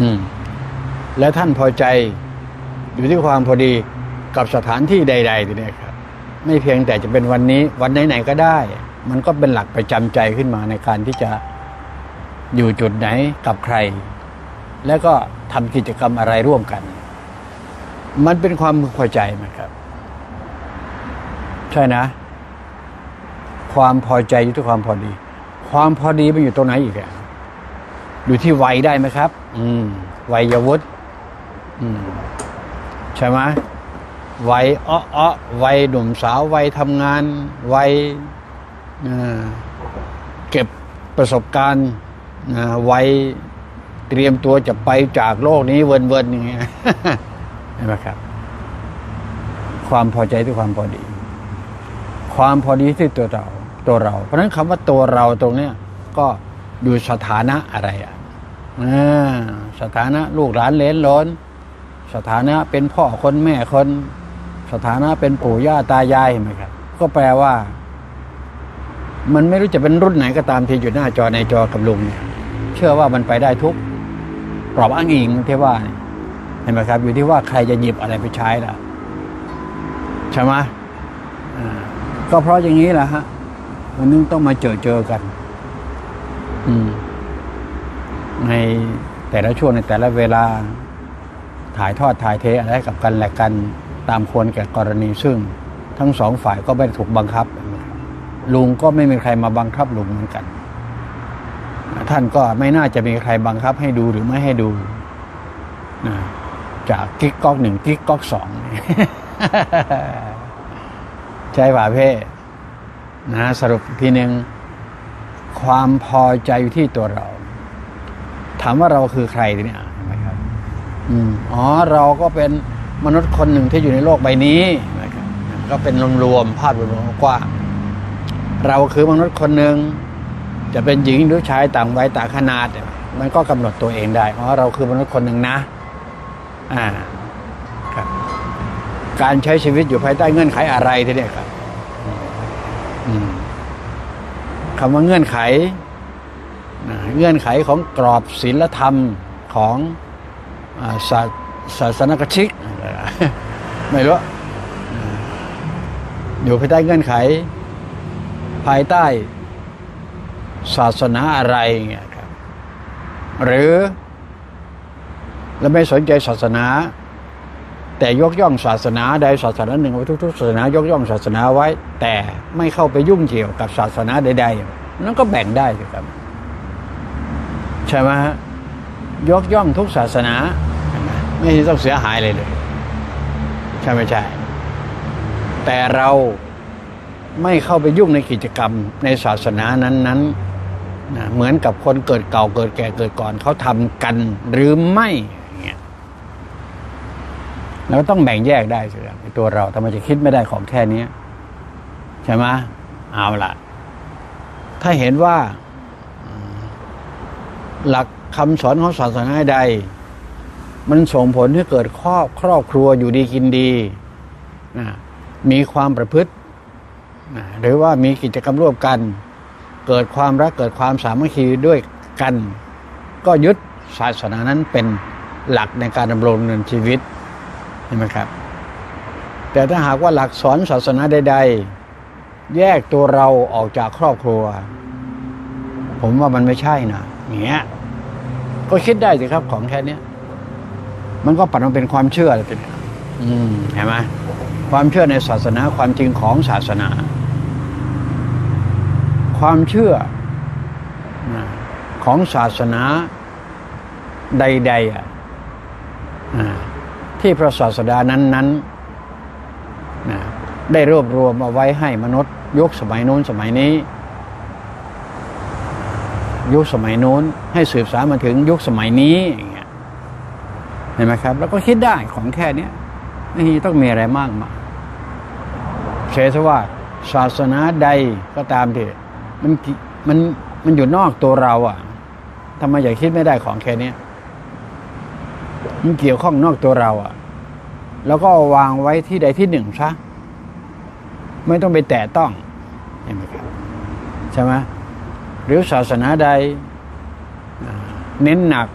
อืมและท่านพอใจอยู่ที่ความพอดีกับสถานที่ใด ๆ ทีนี้ครับ ไม่เพียงแต่จะเป็นวันนี้ วันไหนๆก็ได้ มันก็เป็นหลักประจำใจขึ้นมาในการที่จะอยู่จุดไหนกับใคร แล้วก็ทำกิจกรรมอะไรร่วมกัน มันเป็นความพอใจไหมครับ ใช่นะ ความพอใจอยู่ที่ความพอดี ความพอดีมันอยู่ตรงไหนอีกอะ อยู่ที่วัยได้ไหมครับ อืมวัยวุฒิอืมใช่ไหมวัยอ้ออ้อวัยหนุ่มสาววัยทำงานวัยอ่าเก็บประสบการณ์อ่าวัยเตรียมตัวจะไปจากโลกนี้เวินเวินๆอย่างเงี้ยเห็นไหมครับ ความพอใจที่ความพอดี ความพอดีที่ตัวเรา ตัวเรา เพราะฉะนั้นคำว่าตัวเราตรงเนี้ยก็ดูสถานะอะไรอะอ่า สถานะลูกหลานเลนล้น สถานะเป็นพ่อคนแม่คน สถานะเป็นปู่ย่าตายายเห็นไหมครับ ก็แปลว่า มันไม่รู้จะเป็นรุ่นไหนก็ตามที่อยู่หน้าจอในจอกับลุงเนี่ยเชื่อว่ามันไปได้ทุกกรอบอ้างอิงที่ว่าเนี่เห็นไหมครับ อยู่ที่ว่าใครจะหยิบอะไรไปใช้ล่ะใช่ไหมก็เพราะอย่างนี้แหละฮะ วันนึงต้องมาเจอเจอกัน อืม ในแต่ละช่วงในแต่ละเวลาถ่ายทอดถ่ายเทอะไรกับกันและกันตามควรแก่กรณีซึ่ง ทั้งสองฝ่ายก็ไม่ถูกบังคับ ลุงก็ไม่มีใครมาบังคับลุงเหมือนกัน ท่านก็ไม่น่าจะมีใครบังคับให้ดูหรือไม่ให้ดูนะจากกิ๊กก๊อกหนึ่งกิ๊กก๊อกสองใช่ป่ะเพ่นะสรุปทีหนึ่งความพอใจอยู่ที่ตัวเราามว่าเราคือใครทีเนี้ยเห็นไหมครับอืมอ๋อเราก็เป็นมนุษย์คนหนึ่งที่อยู่ในโลกใบนี้นะครับก็เป็นรวมๆภาพรวมๆกว้างเราคือมนุษย์คนหนึ่งจะเป็นหญิงหรือชายต่างวัยต่างขนาด มันก็กำหนดตัวเองได้อ๋อเราคือมนุษย์คนหนึ่งนะอ่าครับการใช้ชีวิตอยู่ภายใต้เงื่อนไขอะไรทีเนี้ยครับอืมคำว่าเงื่อนไขนะ เงื่อนไขของกรอบศีลธรรมของศาศาสนกชิก ไม่รู้อยู่ภายใต้เงื่อนไข ภายใต้ศาสนาอะไรเงี้ยครับหรือเราไม่สนใจศาสนา แต่ยกย่องศาสนาใดศาสนาหนึ่งไว้ทุกๆศาสนายกย่องศาสนาไว้ แต่ไม่เข้าไปยุ่งเกี่ยวกับศาสนาใดๆนั่นก็แบ่งได้ครับ ใช่ไหมฮะยกย่องทุกศาสนา ไม่ต้องเสียหายเลยเลย ใช่ไม่ใช่ แต่เราไม่เข้าไปยุ่งในกิจกรรมในศาสนานั้นๆนะเหมือนกับคนเกิดเก่าเกิดแก่เกิดก่อนเขาทำกันหรือไม่เงี้ยเราต้องแบ่งแยกได้สิครับไอ้ตัวเราทำไมจะคิดไม่ได้ของแค่นี้ใช่ไหมเอาละถ้าเห็นว่า หลักคำสอนของศาสนาใด มันส่งผลให้เกิดครอบครอบครัวอยู่ดีกินดีนะมีความประพฤตินะหรือว่ามีกิจกรรมร่วมกัน เกิดความรักเกิดความสามัคคีด้วยกัน ก็ยึดศาสนานั้นเป็นหลักในการดำรงเนินชีวิตเห็นไหมครับ แต่ถ้าหากว่าหลักสอนศาสนาใด ๆ แยกตัวเราออกจากครอบครัว ผมว่ามันไม่ใช่นะอย่างเงี้ย ก็คิดได้สิครับ ของแค่เนี้ยมันก็ปัดมันเป็นความเชื่อเลยเป็นอืมเห็นไหมความเชื่อในศาสนาความจริงของศาสนา ความเชื่อของศาสนาใดๆอะที่พระศาสดานั้นๆนได้รวบรวมเอาไว้ให้มนุษย์ยุคสมัยโน้นสมัยนี้ ยุคสมัยโน้น ให้สืบสานมาถึงยุคสมัยนี้อย่างเงี้ยเห็นไหมครับ แล้วก็คิดได้ของแค่เนี้ยไม่ต้องมีอะไรมากมายเชื่อว่าศาสนาใดก็ตามที่มันมันมันอยู่นอกตัวเราอะทำไมอย่าคิดไม่ได้ของแค่เนี้ยมันเกี่ยวข้องนอกตัวเราอะ แล้วก็วางไว้ที่ใดที่หนึ่งซะไม่ต้องไปแตะต้องเห็นไหมครับใช่ไหม หรือศาสนาใดเน้นหนัก